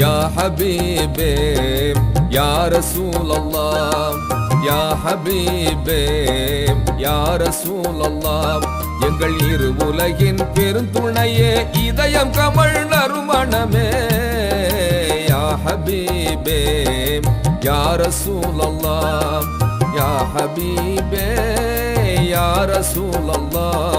يا حبيبي يا رسول الله يا حبيبي يا رسول الله எங்கள் இரு உலகின் பெருந்துணையே இதயம் கமல் நறுமணமே. யா ஹபீபே யார ரசூலல்லாஹ் யா ஹபீபே யார ரசூலல்லாஹ்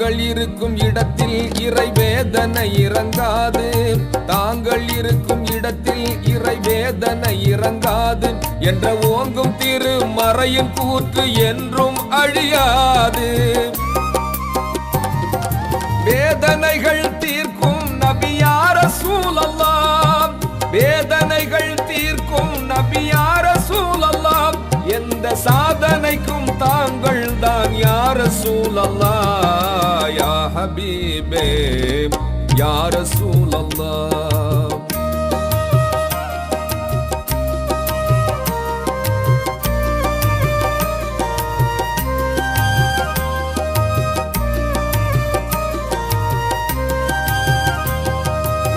தாங்கள் இருக்கும் இடத்தில் இறை வேதனை இறங்காது. தாங்கள் இருக்கும் இடத்தில் இறை வேதனை இறங்காது. என்ற ஓங்கும் திரு மறையின் கூற்று என்றும் அழியாது. வேதனைகள் தீர்க்கும் நபியார சூழல்லாம். வேதனைகள் தீர்க்கும் நபியார சூழல்லாம். எந்த சாதனைக்கும் தாங்கள் தான் யார சூழல்லா யா ஹபீபே யார சூழல்லா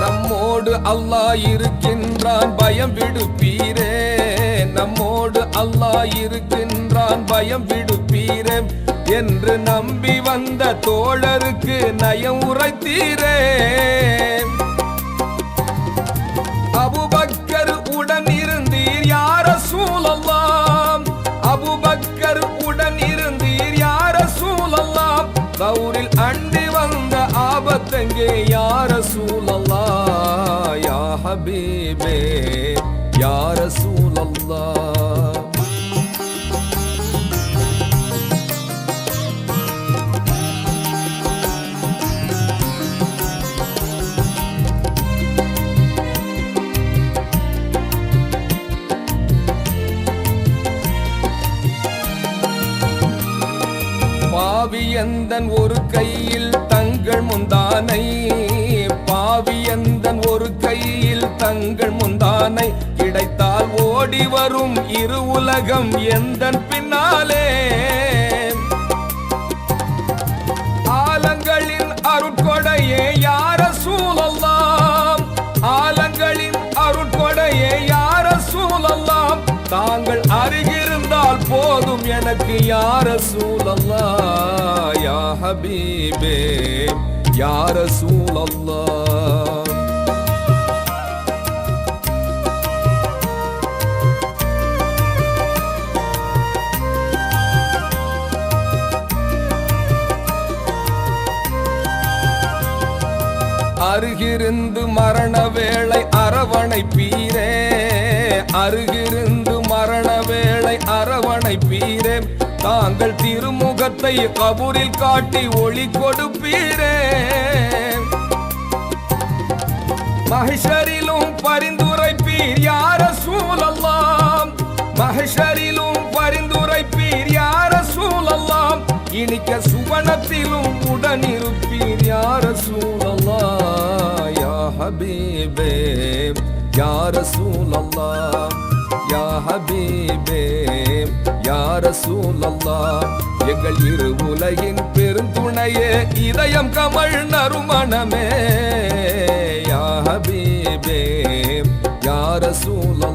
நம்மோடு அல்லாஹ் இருக்கின்றான் பயம் விடுப்பீரே. நம்மோடு அல்லாஹ் இருக்கின்றான் பயம் விடுப்பீரே. என்று நம்பி வந்த தோழருக்கு நயம் உரைத்தீரே. அபுபக்கர் உடன் இருந்தீர் யார சூழல்லாம் அபுபக்கர் உடன் இருந்தீர் யார சூழல்லாம் கௌரில் அண்டி வந்த ஆபத்தங்கே? யார சூழல்லா யா ஹபீபே யார சூழல்லா பாவியந்தன் ஒரு கையில் தங்கள் முந்தானை பாவியந்தன் ஒரு கையில் தங்கள் முந்தானை. கிடைத்தால் ஓடி வரும் இரு உலகம் எந்தன் பின்னாலே? ஆலங்களின் அருட்கொடையே யார சூழல்லாம் ஆலங்களின் அருட்கொடையே யார சூழல்லாம் தாங்கள் அருகிருந்தால் போதும் எனக்கு யார சூழல்லாம் يا حبيبي يا யார الله அருகிருந்து மரண வேளை அரவணைப்பீரே அருகிருந்து மரண வேளை அரவணைப்பீரே தாங்கள் திருமுகத்தை கபூரில் காட்டி ஒளி கொடுப்பீரே. மகிஷரிலும் பரிந்துரைப்பீர் யார சூழல்லாம் மகிஷரிலும் பரிந்துரைப்பீர் யார சூழல்லாம் இனிக்க சுவனத்திலும் உடனிருப்பீர் யார சூழல்லா யா ஹபீபே யார சூழல்லா யா ஹபீபே. யாரசூலல்லா எங்கள் இரு உலகின் பெருந்துணையே இதயம் கமல் நறுமணமே. யா யாரசூலல்லா